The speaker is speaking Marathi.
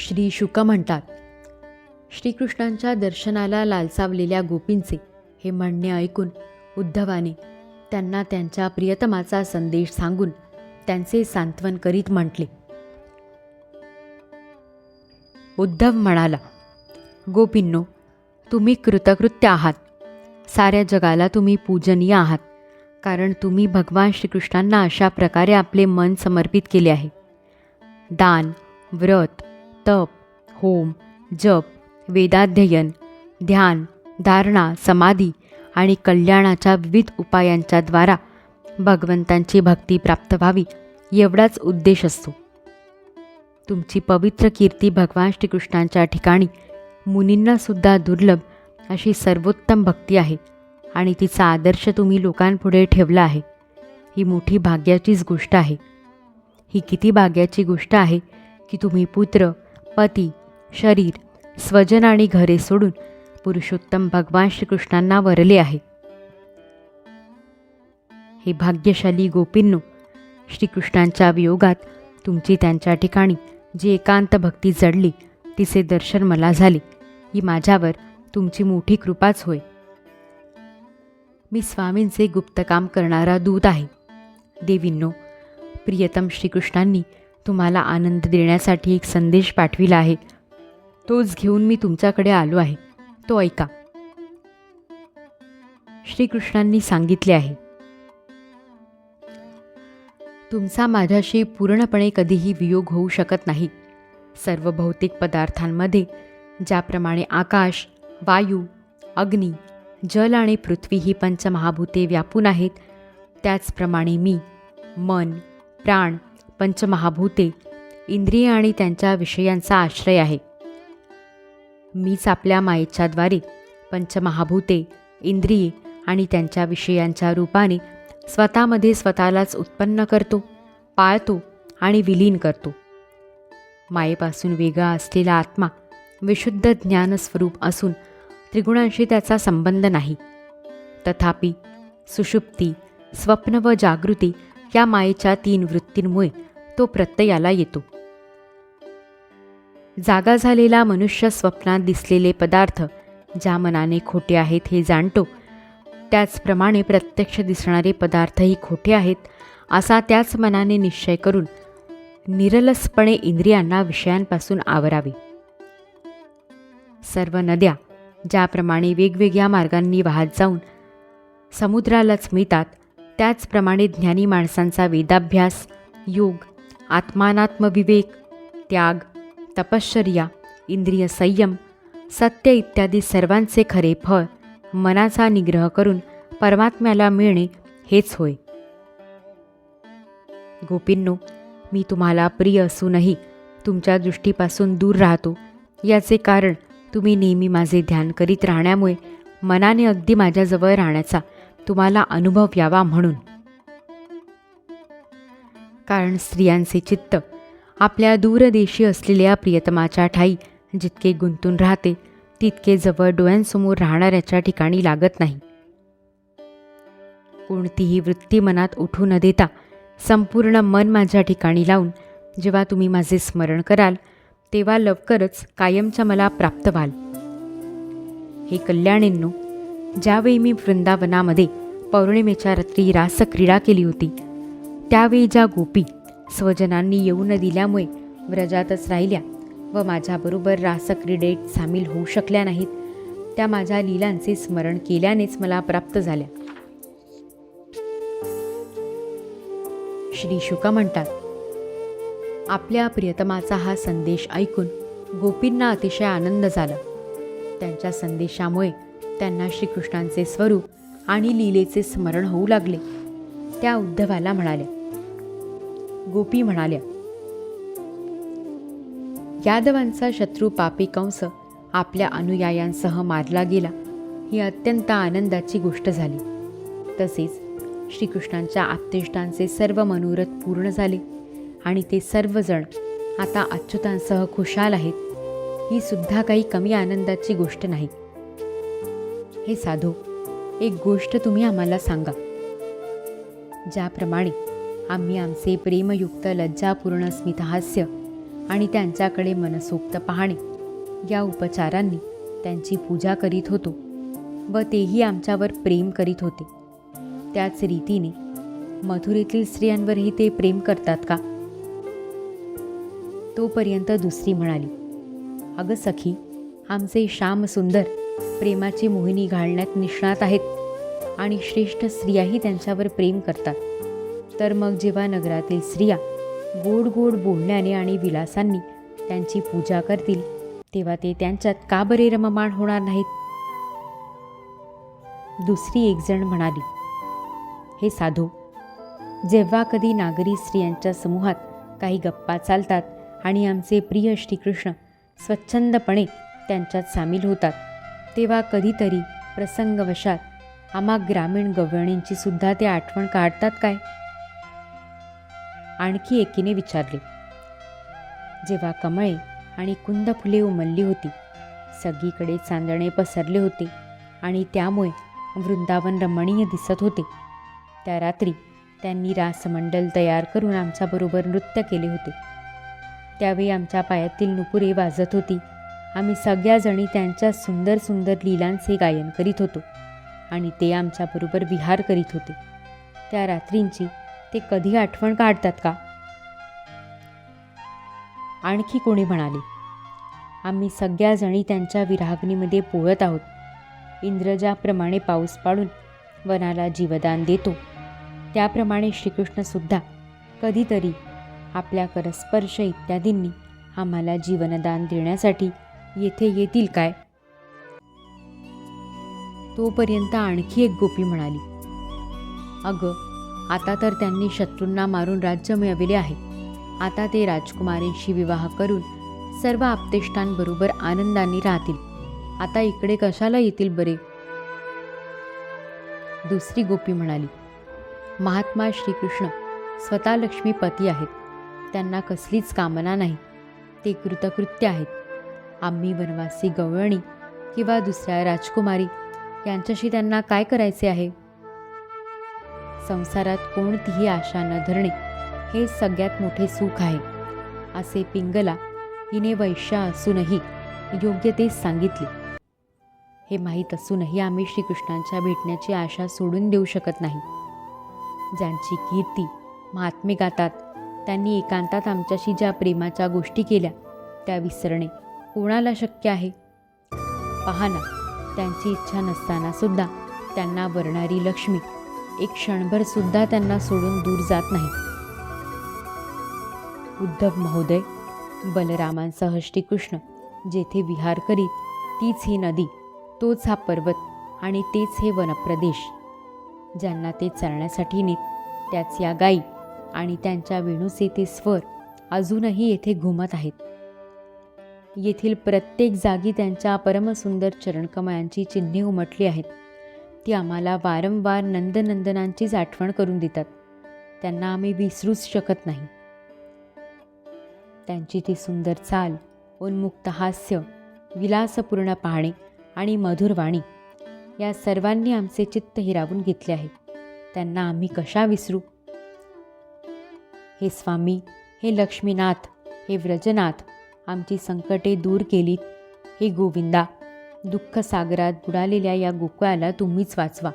श्री शुक म्हणतात श्रीकृष्णांच्या दर्शनाला लालसावलेल्या गोपींचे हे म्हणणे ऐकून उद्धवाने त्यांना त्यांच्या प्रियतमाचा संदेश सांगून त्यांचे सांत्वन करीत म्हटले. उद्धव म्हणाला गोपींनो तुम्ही कृतकृत्य आहात. साऱ्या जगाला तुम्ही पूजनीय आहात कारण तुम्ही भगवान श्रीकृष्णांना अशा प्रकारे आपले मन समर्पित केले आहे. दान व्रत तप होम जप वेदाध्ययन ध्यान धारणा समाधी आणि कल्याणाच्या विविध उपायांच्या द्वारा भगवंतांची भक्ती प्राप्त व्हावी एवढाच उद्देश असतो. तुमची पवित्र कीर्ती भगवान श्रीकृष्णांच्या ठिकाणी मुनींनासुद्धा दुर्लभ अशी सर्वोत्तम भक्ती आहे आणि तिचा आदर्श तुम्ही लोकांपुढे ठेवला आहे. ही मोठी भाग्याचीच गोष्ट आहे. ही किती भाग्याची गोष्ट आहे की तुम्ही पुत्र पती शरीर स्वजन आणि घरे सोडून पुरुषोत्तम भगवान श्रीकृष्णांना वरले आहे. हे भाग्यशाली गोपींनो श्रीकृष्णांच्या वियोगात तुमची त्यांच्या ठिकाणी जी एकांत भक्ती जडली तिचे दर्शन मला झाले. ही माझ्यावर तुमची मोठी कृपाच होय. मी स्वामींचे गुप्तकाम करणारा दूत आहे. देवींनो प्रियतम श्रीकृष्णांनी तुम्हाला आनंद देण्यासाठी एक संदेश पाठविला आहे. तोच घेऊन मी तुमच्याकडे आलो आहे. तो ऐका. श्रीकृष्णांनी सांगितले आहे. तुमचा माझ्याशी पूर्णपणे कधीही वियोग होऊ शकत नाही. सर्व भौतिक पदार्थांमध्ये ज्याप्रमाणे आकाश वायू अग्नी जल आणि पृथ्वी ही पंचमहाभूते व्यापून आहेत त्याचप्रमाणे मी मन प्राण पंचमहाभूते इंद्रिय आणि त्यांच्या विषयांचा आश्रय आहे. मीच आपल्या मायेच्याद्वारे पंचमहाभूते इंद्रिये आणि त्यांच्या विषयांच्या रूपाने स्वतःमध्ये स्वतःलाच उत्पन्न करतो पाळतो आणि विलीन करतो. मायेपासून वेगळा असलेला आत्मा विशुद्ध ज्ञानस्वरूप असून त्रिगुणांशी त्याचा संबंध नाही. तथापि सुषुप्ती स्वप्न व जागृती या मायेच्या तीन वृत्तींमुळे तो प्रत्ययाला येतो. जागा झालेला मनुष्य स्वप्नात दिसलेले पदार्थ ज्या मनाने खोटे आहेत हे जाणतो. त्याचप्रमाणे प्रत्यक्ष दिसणारे पदार्थही खोटे आहेत असा त्याच मनाने निश्चय करून निरलसपणे इंद्रियांना विषयांपासून आवरावे. सर्व नद्या ज्याप्रमाणे वेगवेगळ्या मार्गांनी वाहत जाऊन समुद्रालाच मिळतात त्याचप्रमाणे ज्ञानी माणसांचा वेदाभ्यास योग आत्मानात्मविवेक त्याग तपश्चर्या इंद्रिय संयम सत्य इत्यादी सर्वांचे खरे फळ मनाचा निग्रह करून परमात्म्याला मिळणे हेच होय. गोपींनो मी तुम्हाला प्रिय असूनही तुमच्या दृष्टीपासून दूर राहतो. याचे कारण तुम्ही नेहमी माझे ध्यान करीत राहण्यामुळे मनाने अगदी माझ्याजवळ राहण्याचा तुम्हाला अनुभव यावा म्हणून. कारण स्त्रियांचे चित्त आपल्या दूरदेशी असलेल्या प्रियतमाच्या ठाई जितके गुंतून राहते तितके जवळ डोळ्यांसमोर राहणाऱ्याच्या ठिकाणी लागत नाही. कोणतीही वृत्ती मनात उठू न देता संपूर्ण मन माझ्या ठिकाणी लावून जेव्हा तुम्ही माझे स्मरण कराल तेव्हा लवकरच कायमच्या मला प्राप्त व्हाल. हे कल्याणींनो ज्यावेळी मी वृंदावनामध्ये पौर्णिमेच्या रात्री रासक्रीडा केली होती त्यावेळी ज्या गोपी स्वजनांनी येऊ न दिल्यामुळे व्रजातच राहिल्या व माझ्याबरोबर रासक्रीडेत सामील होऊ शकल्या नाहीत त्या माझ्या लीलांचे स्मरण केल्यानेच मला प्राप्त झाल्या. श्री शुका म्हणतात आपल्या प्रियतमाचा हा संदेश ऐकून गोपींना अतिशय आनंद झाला. त्यांच्या संदेशामुळे त्यांना श्रीकृष्णांचे स्वरूप आणि लीलेचे स्मरण होऊ लागले. त्या उद्धवाला म्हणाल्या गोपी म्हणाल्या यादवांचा शत्रू पापी कंस आपल्या अनुयायांसह मारला गेला. ही अत्यंत आनंदाची गोष्ट झाली. तसेच श्रीकृष्णांच्या आप्तेष्टांचे सर्व मनोरथ पूर्ण झाले आणि ते सर्वजण आता अच्युतांसह खुशाल आहेत. ही सुद्धा काही कमी आनंदाची गोष्ट नाही. हे साधू एक गोष्ट तुम्ही आम्हाला सांगा. ज्याप्रमाणे आम्ही आमचे प्रेमयुक्त लज्जापूर्ण स्मितहास्य आणि त्यांच्याकडे मनसोक्त पाहणे या उपचारांनी त्यांची पूजा करीत होतो व तेही आमच्यावर प्रेम करीत होते. त्याच रीतीने मथुरेतील स्त्रियांवरही ते प्रेम करतात का? तोपर्यंत दुसरी म्हणाली अगं सखी आमचे श्याम सुंदर प्रेमाची मोहिनी घालण्यात निष्णात आहेत आणि श्रेष्ठ स्त्रियाही त्यांच्यावर प्रेम करतात. तर मग जेव्हा नगरातील स्त्रिया गोड गोड बोलण्याने आणि विलासांनी त्यांची पूजा करतील तेव्हा ते त्यांच्यात का बरे रममाण होणार नाहीत? दुसरी एकजण म्हणाली हे साधू जेव्हा कधी नागरी स्त्रियांच्या समूहात काही गप्पा चालतात आणि आमचे प्रिय श्रीकृष्ण स्वच्छंदपणे त्यांच्यात सामील होतात तेव्हा कधीतरी प्रसंगवशात आम्हा ग्रामीण गवळणींची सुद्धा ते आठवण काढतात काय? आणखी एकीने विचारले. जेव्हा कमळे आणि कुंद फुले उमलली होती सगळीकडे चांदणे पसरले होते आणि त्यामुळे वृंदावन रमणीय दिसत होते. त्या रात्री त्यांनी रासमंडल तयार करून आमच्याबरोबर नृत्य केले होते. त्यावेळी आमच्या पायातील नुपुरे वाजत होती. आम्ही सगळ्याजणी त्यांच्या सुंदर सुंदर लीलांचे गायन करीत होतो आणि ते आमच्याबरोबर विहार करीत होते. त्या रात्रींची ते कधी आठवण काढतात का? आणखी कोणी म्हणाले आम्ही सगळ्याजणी त्यांच्या विरागणीमध्ये पोळत आहोत. इंद्रजाप्रमाणे पाऊस पाडून वनाला जीवदान देतो. त्याप्रमाणे श्रीकृष्णसुद्धा कधीतरी आपल्या करस्पर्श इत्यादींनी आम्हाला जीवनदान देण्यासाठी येथे येतील काय? तोपर्यंत आणखी एक गोपी म्हणाली अगं आता तर त्यांनी शत्रूंना मारून राज्य मिळविले आहे. आता ते राजकुमारींशी विवाह करून सर्व आपतेष्टांबरोबर आनंदाने राहतील. आता इकडे कशाला येतील बरे? दुसरी गोपी म्हणाली महात्मा श्रीकृष्ण स्वतः लक्ष्मीपती आहेत. त्यांना कसलीच कामना नाही. ते कृतकृत्य आहेत. आम्ही वनवासी गवळणी किंवा दुसऱ्या राजकुमारी यांच्याशी त्यांना काय करायचे आहे? संसारात कोणतीही आशा न धरणे हे सगळ्यात मोठे सुख आहे. असे पिंगला हिने वैश्या असूनही योग्य तेच सांगितले. हे माहीत असूनही आम्ही श्रीकृष्णांच्या भेटण्याची आशा सोडून देऊ शकत नाही. ज्यांची कीर्ती महात्मे गातात त्यांनी एकांतात आमच्याशी ज्या प्रेमाच्या गोष्टी केल्या त्या विसरणे कोणाला शक्य आहे? पहा ना त्यांची इच्छा नसताना सुद्धा त्यांना वरणारी लक्ष्मी एक क्षणभर सुद्धा त्यांना सोडून दूर जात नाही. उद्धव महोदय बलरामांसह श्रीकृष्ण जेथे विहार करीत तीच ही नदी तोच हा पर्वत आणि तेच हे वनप्रदेश ज्यांना ते चरण्यासाठी नेत त्याच या गायी आणि त्यांच्या वेणूचे ते स्वर अजूनही येथे घुमत आहेत. येथील प्रत्येक जागी त्यांच्या परमसुंदर चरणकमयांची चिन्हे उमटली आहेत. ती आम्हाला वारंवार नंदनंदनांचीच आठवण करून देतात. त्यांना आम्ही विसरूच शकत नाही. त्यांची ती सुंदर चाल उन्मुक्त हास्य विलासपूर्ण पाहणे आणि मधुर वाणी या सर्वांनी आमचे चित्त हिरावून घेतले आहे. त्यांना आम्ही कशा विसरू? हे स्वामी हे लक्ष्मीनाथ हे व्रजनाथ आमची संकटे दूर केलीत. हे गोविंदा दुःखसागरात बुडालेल्या या गोकुळाला तुम्हीच वाचवा.